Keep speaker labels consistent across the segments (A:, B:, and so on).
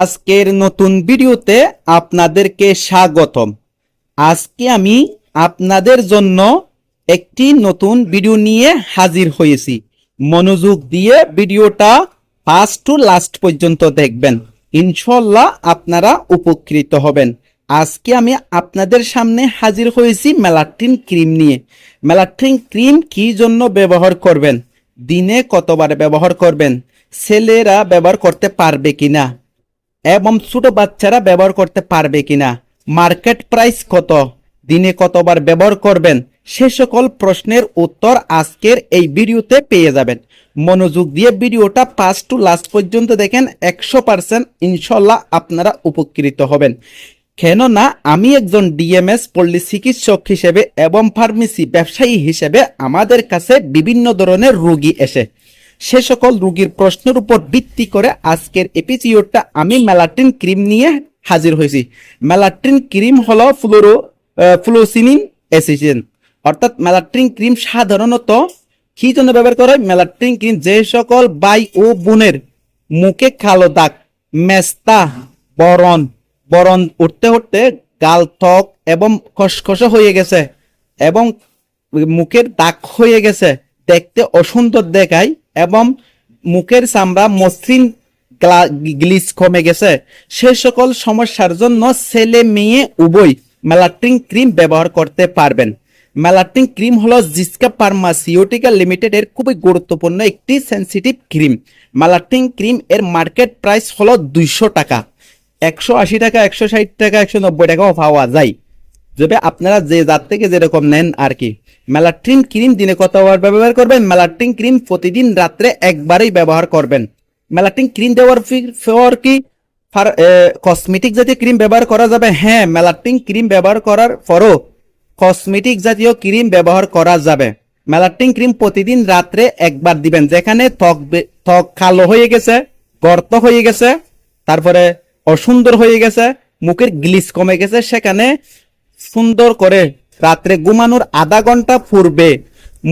A: আজকের নতুন ভিডিওতে আপনাদেরকে স্বাগতম। আজকে আমি আপনাদের জন্য একটি নতুন ভিডিও নিয়ে হাজির হয়েছি। মনোযোগ দিয়ে ভিডিওটা ফার্স্ট টু লাস্ট পর্যন্ত দেখবেন। ইনশাল্লাহ আপনারা উপকৃত হবেন। আজকে আমি আপনাদের সামনে হাজির হয়েছি মেলাট্রিন ক্রিম নিয়ে। মেলাট্রিন ক্রিম কি জন্য ব্যবহার করবেন? দিনে কতবার ব্যবহার করবেন? ছেলেরা ব্যবহার করতে পারবে কিনা? এবং ছোট বাচ্চারা ব্যবহার করতে পারবে কিনা? মার্কেট প্রাইস কত? দিনে কতবার ব্যবহার করবেন? সে সকল প্রশ্নের উত্তর আজকের এই ভিডিওতে পেয়ে যাবেন। মনোযোগ দিয়ে ভিডিওটা ফার্স্ট টু লাস্ট পর্যন্ত দেখেন, একশো পার্সেন্ট ইনশাল্লাহ আপনারা উপকৃত হবেন। কেননা আমি একজন ডিএমএস পল্লী চিকিৎসক হিসেবে এবং ফার্মেসি ব্যবসায়ী হিসেবে আমাদের কাছে বিভিন্ন ধরনের রোগী এসে সে সকল রোগীর প্রশ্নের উপর ভিত্তি করে আজকের এপিসিওডটা আমি মেলাটিন ক্রিম নিয়ে হাজির হয়েছি। মেলাট্রিন ক্রিম হলো ফ্লোরো ফ্লোসিনিন অ্যাসিজেন অর্থাৎ মেলাট্রিন ক্রিম সাধারণত কি জন্য ব্যবহার করা হয়? মেলাট্রিন ক্রিম যে সকল বাই ও বোনের মুখে কালো দাগ, মেস্তা, বরণ বরণ উঠতে উঠতে গাল ত্বক এবং খসখসে হয়ে গেছে এবং মুখের দাগ হয়ে গেছে। দেখতে অসুন্দর দেখায়। এবং মুখের চামড়া মসৃণ গ্লিস কমে গেছে। সে সকল সমস্যার জন্য ছেলে, মেয়ে, উভয় মেলাট্রিন ক্রিম ব্যবহার করতে পারবেন। মেলাট্রিন ক্রিম হলো জিসকা ফার্মাসিউটিক্যাল লিমিটেডের খুবই গুরুত্বপূর্ণ একটি সেন্সিটিভ ক্রিম। মেলাট্রিন ক্রিম এর মার্কেট প্রাইস হলো দুইশো টাকা। একশো আশি টাকা, একশো ষাট টাকা, একশো নব্বই টাকাও পাওয়া যায়। তবে আপনারা যে জাত থেকে যেরকম নেন আর কি। মেলাট্রিন ক্রিম দিনে কতবার ব্যবহার করবেন? মেলাট্রিন ক্রিম প্রতিদিন রাত্রে একবারই ব্যবহার করবেন। মেলাট্রিন ক্রিম দেওয়ার পর কি? কসমেটিক জাতীয় ক্রিম ব্যবহার করা যাবে? হ্যাঁ মেলাট্রিন ক্রিম ব্যবহার করার পরও কসমেটিক জাতীয় ক্রিম ব্যবহার করা যাবে। মেলাট্রিন ক্রিম প্রতিদিন রাত্রে একবার দিবেন। যেখানে ত্বক ত্বক কালো হয়ে গেছে, গর্ত হয়ে গেছে, তারপরে অসুন্দর হয়ে গেছে, মুখের গ্লিস কমে গেছে, সেখানে সুন্দর করে রাত্রে ঘুমানোর আধা ঘণ্টা পূর্বে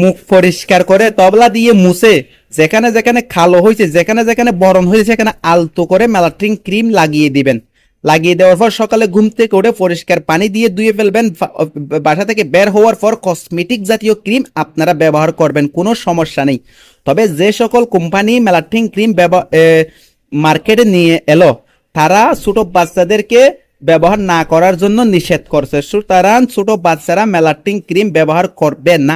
A: মুখ পরিষ্কার করে তবলা দিয়ে মুছে যেখানে যেখানে খালো হয়েছে, যেখানে যেখানে বরণ হয়েছে, সেখানে আলতো করে মেলাট্রিন ক্রিম লাগিয়ে দিবেন। লাগিয়ে দেওয়ার পর সকালে ঘুম থেকে উঠে পরিষ্কার পানি দিয়ে ধুয়ে ফেলবেন বাসা থেকে বের হওয়ার পর কসমেটিক জাতীয় ক্রিম আপনারা ব্যবহার করবেন, কোনো সমস্যা নেই। তবে যে সকল কোম্পানি মেলাট্রিন ক্রিম ব্যবহার মার্কেটে নিয়ে এলো, তারা ছোট বাচ্চাদেরকে ব্যবহার না করার জন্য নিষেধ করছে। সুতরাং ছোট বাচ্চারা মেলাটিন ক্রিম ব্যবহার করবে না।